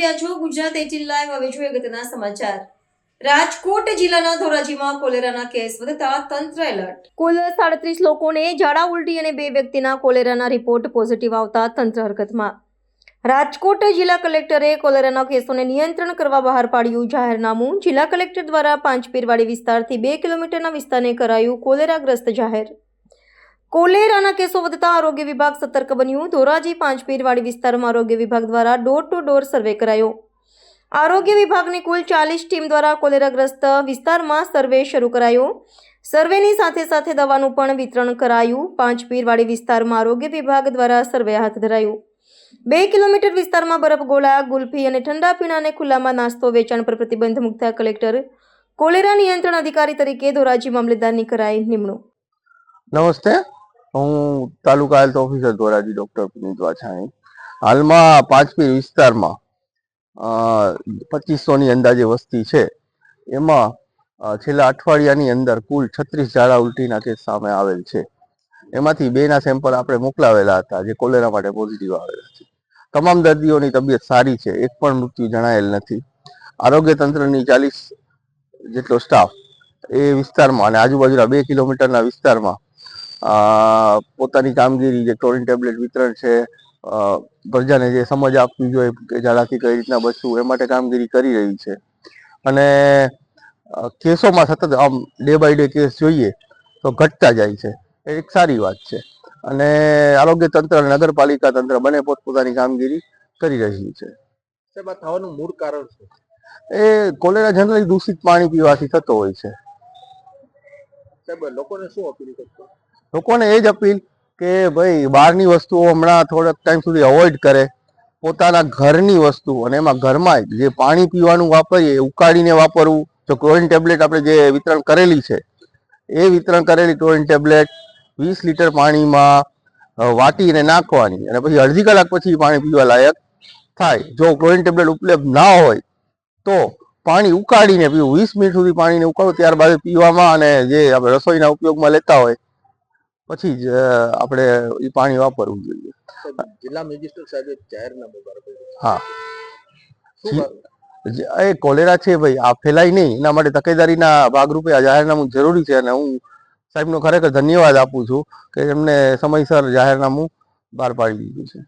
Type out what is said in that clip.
રહ્યા છો Gujarat eighteen live. હવે જોઈએ અગત્યના સમાચાર. રાજકોટ જિલ્લાના ધોરાજીમાં કોલેરાના કેસ વધતા તંત્ર એલર્ટ. કુલ સાડત્રીસ લોકોને ઝાડા ઉલટી અને બે વ્યક્તિના કોલેરાના રિપોર્ટ પોઝિટિવ આવતા તંત્ર હરકતમાં. રાજકોટ જિલ્લા કલેક્ટરે કોલેરાના કેસોને નિયંત્રણ કરવા બહાર પાડ્યું જાહેરનામું. જિલ્લા કલેક્ટર દ્વારા પાંચપીરવાડી વિસ્તારથી બે કિલોમીટરના વિસ્તારને કરાયું કોલેરાગ્રસ્ત જાહેર. કોલેરાના કેસો વધતા આરોગ્ય વિભાગ સતર્ક બન્યું. ધોરાજી પાંચપીરવાડી વિસ્તારમાં આરોગ્ય વિભાગ દ્વારા ડોર ટુ ડોર સર્વે કરાયો. આરોગ્ય વિભાગની કુલ ચાલીસ ટીમ દ્વારા કોલેરાગ્રસ્ત વિસ્તારમાં સર્વે શરૂ કરાયો. સર્વેની સાથે સાથે દવાનું પણ વિતરણ કરાયું. પાંચપીરવાડી વિસ્તારમાં આરોગ્ય વિભાગ દ્વારા સર્વે હાથ ધરાયું. બે કિલોમીટર વિસ્તારમાં બરફ ગોળા, ગુલ્ફી અને ઠંડા પીણાને ખુલ્લામાં નાસ્તો, વેચાણ પર પ્રતિબંધ મૂકતા કલેક્ટર કોલેરા નિયંત્રણ અધિકારી તરીકે ધોરાજી મામલેદારની કરાઈ નિમણૂક. નમસ્તે. હું taluka health officer Dhoraji doctor Punit Vachhani. હાલમાં પાંચપીર વિસ્તારમાં પચીસોની અંદાજે વસ્તી છે. એમાં છેલ્લા અઠવાડિયાની અંદર કુલ છત્રીસ ઝાડા ઉલટીના કેસ સામે આવેલ છે. એમાંથી બેના સેમ્પલ આપણે મોકલાવેલા હતા, જે કોલેરા માટે પોઝિટિવ આવેલા છે. તમામ દર્દીઓની તબિયત સારી છે, એક પણ મૃત્યુ જણાયેલ નથી. આરોગ્ય તંત્રની ચાલીસ જેટલો સ્ટાફ એ વિસ્તારમાં અને આજુબાજુના બે કિલોમીટરના વિસ્તારમાં પોતાની કામગીરી જે ક્લોરિન ટેબ્લેટ વિતરણ છે પ્રજાને જે સમજ આપવી જોઈએ કે ઝાડાથી કઈ રીતના બચવું એ માટે કામગીરી કરી રહી છે. અને કેસોમાં સતત આમ ડે બાય ડે કેસ જોઈએ તો ઘટતા જાય છે. એ એક સારી વાત છે. અને આરોગ્ય તંત્ર અને નગરપાલિકા તંત્ર બંને પોતપોતાની કામગીરી કરી રહી છે. થવાનું મૂળ કારણ છે એ કોલેરા જનરલી દૂષિત પાણી પીવાથી થતો હોય છે. સાહેબ લોકોને શું અપીલ કરશો? લોકોને એ જ અપીલ કે ભાઈ બહારની વસ્તુઓ હમણાં થોડાક ટાઈમ સુધી અવોઇડ કરે. પોતાના ઘરની વસ્તુ અને એમાં ઘરમાં જે પાણી પીવાનું વાપરીએ ઉકાળીને વાપરવું, જો ક્લોરિન ટેબ્લેટ આપણે જે વિતરણ કરેલી છે, એ વિતરણ કરેલી ક્લોરિન ટેબ્લેટ વીસ લીટર પાણીમાં વાટીને નાખવાની અને પછી અડધી કલાક પછી પાણી પીવા લાયક થાય. જો ક્લોરિન ટેબ્લેટ ઉપલબ્ધ ના હોય, તો પાણી ઉકાળીને પીવું. વીસ મિનિટ સુધી પાણીને ઉકાળવું ત્યારબાદ પીવામાં અને જે આપણે રસોઈના ઉપયોગમાં લેતા હોય પછી જ આપણે એ પાણી વાપરવું જોઈએ. જિલ્લા મેજિસ્ટ્રેટ સાહેબે જાહેરનામું હા. એ કોલેરા છે ભાઈ આ ફેલાય નહીં. એના માટે તકેદારીના ભાગરૂપે આ જાહેરનામું જરૂરી છે અને હું સાહેબનો ખરેખર ધન્યવાદ આપું છું કે એમને સમયસર જાહેરનામું બહાર પાડી દીધું છે.